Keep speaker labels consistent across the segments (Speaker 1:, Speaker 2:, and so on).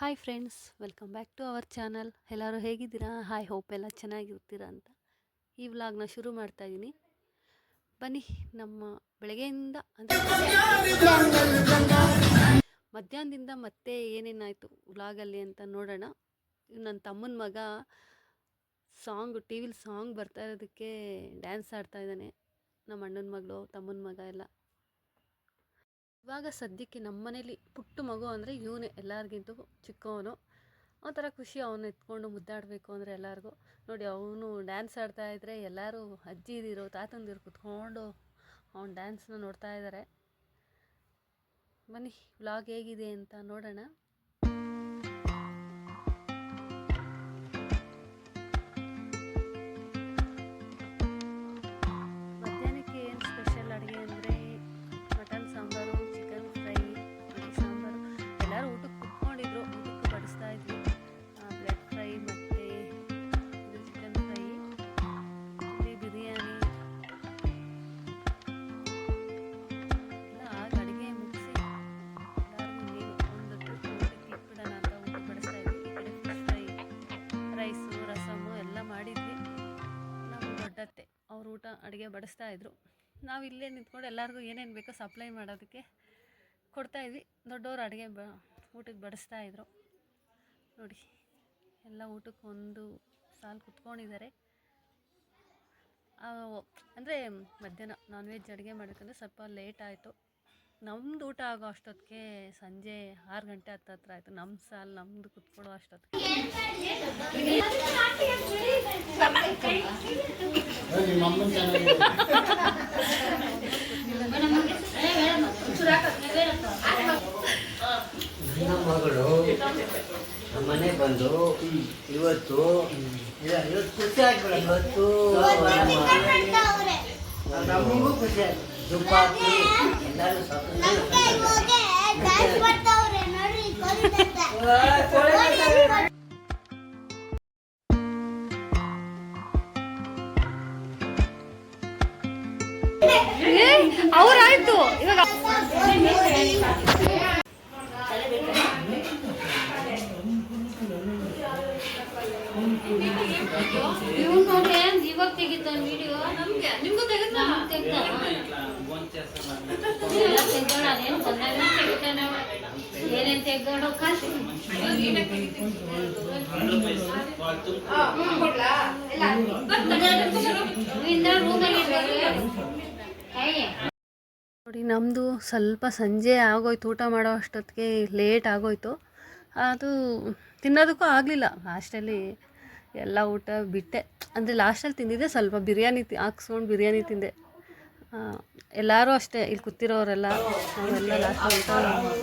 Speaker 1: Hi friends welcome back to our channel ಎಲ್ಲರೂ ಹೇಗಿದ್ದೀರಾ? Hi hope ಎಲ್ಲ ಚೆನ್ನಾಗಿರ್ತೀರಾ ಅಂತ ಈ ವ್ಲಾಗ್ನ ಶುರು ಮಾಡ್ತಾ ಇದ್ದೀನಿ ಬನ್ನಿ, ನಮ್ಮ ಬೆಳಗ್ಗೆಯಿಂದ ಅಂದರೆ ಮಧ್ಯಾಹ್ನದಿಂದ ಮತ್ತೆ ಏನೇನಾಯಿತು ವ್ಲಾಗಲ್ಲಿ ಅಂತ ನೋಡೋಣ. ನನ್ನ ತಮ್ಮನ ಮಗ ಸಾಂಗ್ ಟಿ ವಿಲಿ ಸಾಂಗ್ ಬರ್ತಾ ಇರೋದಕ್ಕೆ ಡ್ಯಾನ್ಸ್ ಆಡ್ತಾ ಇದ್ದಾನೆ. ನಮ್ಮ ಅಣ್ಣನ ಮಗಳು, ತಮ್ಮನ ಮಗ ಎಲ್ಲ. ಇವಾಗ ಸದ್ಯಕ್ಕೆ ನಮ್ಮ ಮನೇಲಿ ಪುಟ್ಟ ಮಗು ಅಂದರೆ ಇವನೇ, ಎಲ್ಲರಿಗಿಂತ ಚಿಕ್ಕವನು. ಒಂಥರ ಖುಷಿ ಅವನು ಎತ್ಕೊಂಡು ಮುದ್ದಾಡಬೇಕು ಅಂದರೆ ಎಲ್ಲರಿಗೂ. ನೋಡಿ, ಅವನು ಡ್ಯಾನ್ಸ್ ಆಡ್ತಾ ಇದ್ದರೆ ಎಲ್ಲರೂ ಅಜ್ಜಿದಿರು ತಾತಂದಿರು ಕುತ್ಕೊಂಡು ಅವನ ಡ್ಯಾನ್ಸ್ನ ನೋಡ್ತಾ ಇದ್ದಾರೆ ಬನ್ನಿ ವ್ಲಾಗ್ ಹೇಗಿದೆ ಅಂತ ನೋಡೋಣ. ಊಟ ಅಡುಗೆ ಬಡಿಸ್ತಾ ಇದ್ರು. ನಾವು ಇಲ್ಲೇ ನಿಂತ್ಕೊಂಡು ಎಲ್ಲರಿಗೂ ಏನೇನು ಬೇಕೋ ಸಪ್ಲೈ ಮಾಡೋದಕ್ಕೆ ಕೊಡ್ತಾ ಇದ್ವಿ. ದೊಡ್ಡವರು ಅಡುಗೆ ಬ, ಊಟಕ್ಕೆ ಬಡಿಸ್ತಾ ಇದ್ರು. ನೋಡಿ, ಎಲ್ಲ ಊಟಕ್ಕೆ ಒಂದು ಸಾಲು ಕುತ್ಕೊಂಡಿದ್ದಾರೆ. ಅಂದರೆ ಮಧ್ಯಾಹ್ನ ನಾನ್ ವೆಜ್ ಅಡುಗೆ ಮಾಡಬೇಕಂದ್ರೆ ಸ್ವಲ್ಪ ಲೇಟ್ ಆಯಿತು. ನಮ್ಮದು ಊಟ ಆಗೋ ಅಷ್ಟೊತ್ತಿಗೆ ಸಂಜೆ ಆರು ಗಂಟೆ ಹತ್ತು ಹತ್ರ ಆಯಿತು. ನಮ್ಮ ಸಾಲು ನಮ್ಮದು ಕುತ್ಕೊಳ್ಳೋ ಅಷ್ಟೊತ್ತಿಗೆ.
Speaker 2: ಮನೆ ಬಂದು ಇವತ್ತು ಇವತ್ತು ಖುಷಿ ಆಗ್ಬೇಡ ಇವತ್ತು ನಮ್ಮ- ನಮಗೂ ಖುಷಿ ಆಯ್ತು. ದುಪ್ಪ ಹಾಕಿ
Speaker 1: ಅವ್ರಾಯ್ತು. ಇವಾಗ
Speaker 3: ಇವ್ನು ನೋಡಿ ಇವಾಗ ತೆಗಿತಾನ ವಿಡಿಯೋ
Speaker 1: ನಮ್ಗೆ ನಿಮ್ಗೂ ತೆಗೆದ್ನಾ?
Speaker 3: ಅದೇನು ಬಂದಾಗ ತೆಗಿತಾನ ಏನೇನ್ ತೆಗ್ದೋಡೋ ಕಾಸು ಇಂದ ರೂಮಲ್ಲಿ
Speaker 1: ನೋಡಿ ನಮ್ಮದು ಸ್ವಲ್ಪ ಸಂಜೆ ಆಗೋಯ್ತು ಊಟ ಮಾಡೋ ಅಷ್ಟೊತ್ತಿಗೆ ಲೇಟ್ ಆಗೋಯ್ತು. ಅದು ತಿನ್ನೋದಕ್ಕೂ ಆಗಲಿಲ್ಲ ಲಾಸ್ಟಲ್ಲಿ ಎಲ್ಲ ಊಟ ಬಿಟ್ಟೆ. ಅಂದರೆ ಲಾಸ್ಟಲ್ಲಿ ತಿಂದಿದ್ದೆ ಸ್ವಲ್ಪ ಬಿರಿಯಾನಿ ತಿ, ಹಾಕ್ಸ್ಕೊಂಡು ಬಿರಿಯಾನಿ ತಿಂದೆ. ಎಲ್ಲರೂ ಅಷ್ಟೇ, ಇಲ್ಲಿ ಕೂತಿರೋರೆಲ್ಲ ನಾವೆಲ್ಲ ಲಾಸ್ಟ್ ಊಟ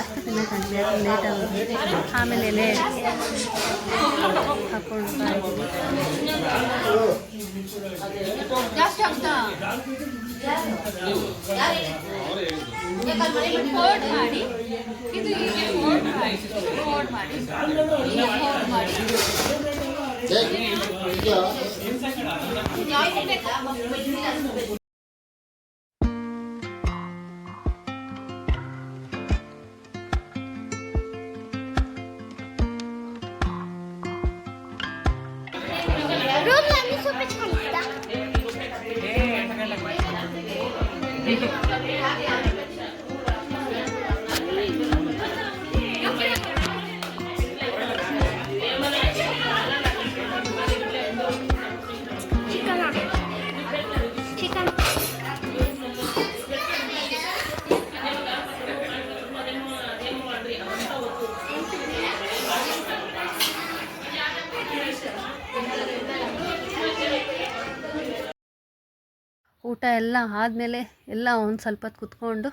Speaker 1: ಅಷ್ಟು ತಿನ್ನೋಕ್ಕಾಗಲಿ ಲೇಟ್ ಆಗೋದು ಆಮೇಲೆ ಎಲೆ ಅಡಿಕೆ ಹಾಕ್ಕೊಂಡು ಊಟ ಎಲ್ಲ ಆದಮೇಲೆ ಎಲ್ಲ ಒಂದು ಸ್ವಲ್ಪ ಹೊತ್ತು ಕುತ್ಕೊಂಡು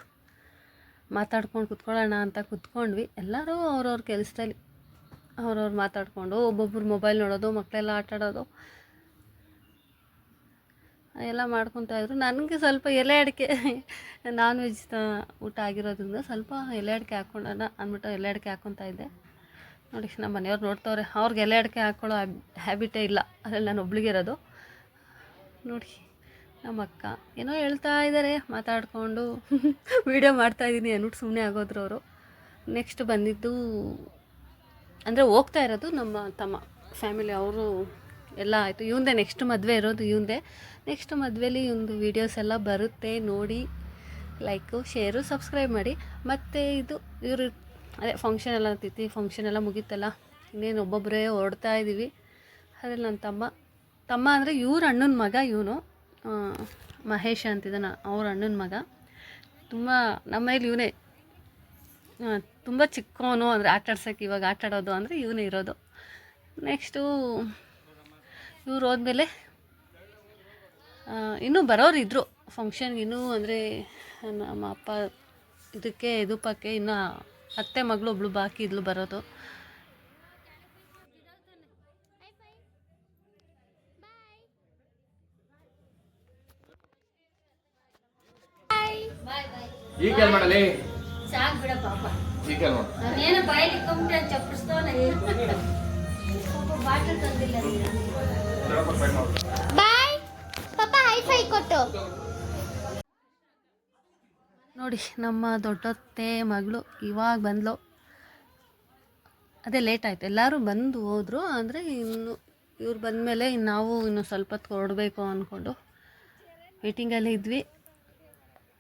Speaker 1: ಮಾತಾಡ್ಕೊಂಡು ಕುತ್ಕೊಳ್ಳೋಣ ಅಂತ ಕುತ್ಕೊಂಡ್ವಿ. ಎಲ್ಲರೂ ಅವ್ರವ್ರ ಕೆಲಸದಲ್ಲಿ ಅವ್ರವ್ರು ಮಾತಾಡಿಕೊಂಡು ಒಬ್ಬೊಬ್ರು ಮೊಬೈಲ್ ನೋಡೋದು ಮಕ್ಕಳೆಲ್ಲ ಆಟ ಆಡೋದು, ಎಲ್ಲ ಮಾಡ್ಕೊತಾ ಇದ್ರು. ನನಗೆ ಸ್ವಲ್ಪ ಎಲೆ ಅಡಿಕೆ ನಾನ್ ವೆಜ್ ಊಟ ಆಗಿರೋದ್ರಿಂದ ಸ್ವಲ್ಪ ಎಲೆ ಅಡಿಕೆ ಹಾಕ್ಕೊಳ್ಳೋಣ ಅಂದ್ಬಿಟ್ಟು ಎಲೆ ಅಡಿಕೆ ಹಾಕ್ಕೊತಾ ಇದ್ದೆ. ನೋಡಿ, ನಮ್ಮ ಮನೆಯವ್ರು ನೋಡ್ತವ್ರೆ, ಅವ್ರಿಗೆ ಎಲೆ ಅಡಿಕೆ ಹಾಕ್ಕೊಳ್ಳೋ ಹ್ಯಾಬಿಟೇ ಇಲ್ಲ. ಅದ್ರಲ್ಲಿ ನಾನು ಒಬ್ಳಿಗೆ ಇರೋದು. ನೋಡಿ ನಮ್ಮ ಅಕ್ಕ ಏನೋ ಹೇಳ್ತಾ ಇದ್ದಾರೆ ಮಾತಾಡಿಕೊಂಡು. ವೀಡಿಯೋ ಮಾಡ್ತಾಯಿದ್ದೀನಿ ಅಂದ್ಬಿಟ್ಟು ಸುಮ್ಮನೆ ಆಗೋದ್ರು ಅವರು. ನೆಕ್ಸ್ಟ್ ಬಂದಿದ್ದು, ಅಂದರೆ ಹೋಗ್ತಾ ಇರೋದು ನಮ್ಮ ತಮ್ಮ ಫ್ಯಾಮಿಲಿ ಅವರು ಎಲ್ಲ ಆಯಿತು. ಇವಂದೇ ನೆಕ್ಸ್ಟ್ ಮದುವೆ ಇರೋದು ಇವಂದೇ ನೆಕ್ಸ್ಟ್ ಮದುವೆಲಿ ಇವಂದು ವೀಡಿಯೋಸ್ ಎಲ್ಲ ಬರುತ್ತೆ ನೋಡಿ ಲೈಕು ಶೇರು ಸಬ್ಸ್ಕ್ರೈಬ್ ಮಾಡಿ. ಮತ್ತು ಇದು, ಇವರು, ಅದೇ ಫಂಕ್ಷನ್ ಎಲ್ಲ ತಿಥಿ ಫಂಕ್ಷನ್ ಎಲ್ಲ ಮುಗೀತಲ್ಲ, ಇನ್ನೇನು ಒಬ್ಬೊಬ್ಬರೇ ಹೊರಡ್ತಾ ಇದ್ದೀವಿ ಅದ್ರಲ್ಲಿ ನನ್ನ ತಮ್ಮ ತಮ್ಮ ಅಂದರೆ ಇವ್ರ ಅಣ್ಣನ ಮಗ ಇವನು. ಮಹೇಶ್ ಅಂತಿದ್ದಾನೆ ಅವ್ರ ಅಣ್ಣನ ಮಗ. ತುಂಬ ನಮ್ಮ ಮನೇಲಿ ಇವನೇ. ತುಂಬ ಚಿಕ್ಕವನು, ಅಂದರೆ ಆಟ ಆಡ್ಸೋಕ್ಕೆ ಇವಾಗ ಆಟ ಆಡೋದು ಅಂದರೆ ಇವನೇ ಇರೋದು. ನೆಕ್ಸ್ಟು ಇವ್ರು ಹೋದ್ಮೇಲೆ ಇನ್ನೂ ಬರೋರು ಇದ್ದರು ಫಂಕ್ಷನ್ಗೆ ಇನ್ನೂ ಅಂದರೆ ನಮ್ಮ ಅಪ್ಪ ಇದಕ್ಕೆ ಇದುಪಕ್ಕೆ ಇನ್ನೂ ಅತ್ತೆ ಮಗಳು ಒಬ್ಳು ಬಾಕಿ ಇದ್ಲು ಬರೋದು.
Speaker 4: ಈಗ ಏನ್ ಮಾಡಲಿ?
Speaker 3: ಸಾಕ್ ಬಿಡ ಪಾಪ.
Speaker 4: ಈಗ ಏನ್ ಮಾಡ
Speaker 3: ನಾನೇನು ಬಾಯಲ್ಲಿ ಕಂಪ್ನಿ ಚಪ್ಪಡಿಸ್ತವನ ಪಾಪ ಬಾಟಲ್ ತಂದಿಲ್ಲ ಬಾಯ್. ಪಾಪ ಹೈಫೈ ಕೊಟ್ಟು.
Speaker 1: ನೋಡಿ ನಮ್ಮ ದೊಡ್ಡತ್ತೆ ಮಗಳು ಇವಾಗ ಬಂದ್ಲು. ಅದೇ ಲೇಟ್ ಆಯಿತು. ಎಲ್ಲರೂ ಬಂದು ಹೋದರು ಅಂದರೆ ಇನ್ನು ಇವ್ರು ಬಂದಮೇಲೆ ನಾವು ಇನ್ನು ಸ್ವಲ್ಪ ಹೊತ್ತು ಹೊರಡಬೇಕು ಅಂದ್ಕೊಂಡು ವೇಟಿಂಗಲ್ಲಿ ಇದ್ವಿ.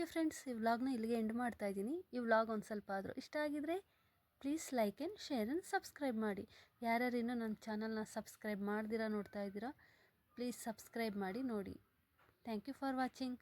Speaker 1: ಓಕೆ ಫ್ರೆಂಡ್ಸ್, ಈ ವ್ಲಾಗ್ನ ಇಲ್ಲಿಗೆ ಎಂಡ್ ಮಾಡ್ತಾ ಇದ್ದೀನಿ. ಈ ವ್ಲಾಗ್ ಒಂದು ಸ್ವಲ್ಪ ಆದರೂ ಇಷ್ಟ ಆಗಿದರೆ please like and share and subscribe ಮಾಡಿ. ಯಾರ್ಯಾರು ಇನ್ನೂ ನನ್ನ ಚಾನಲ್ನ ಸಬ್ಸ್ಕ್ರೈಬ್ ಮಾಡ್ದಿರ ನೋಡ್ತಾ ಇದ್ದೀರಾ, ಪ್ಲೀಸ್ ಸಬ್ಸ್ಕ್ರೈಬ್ ಮಾಡಿ ನೋಡಿ. Thank you for watching.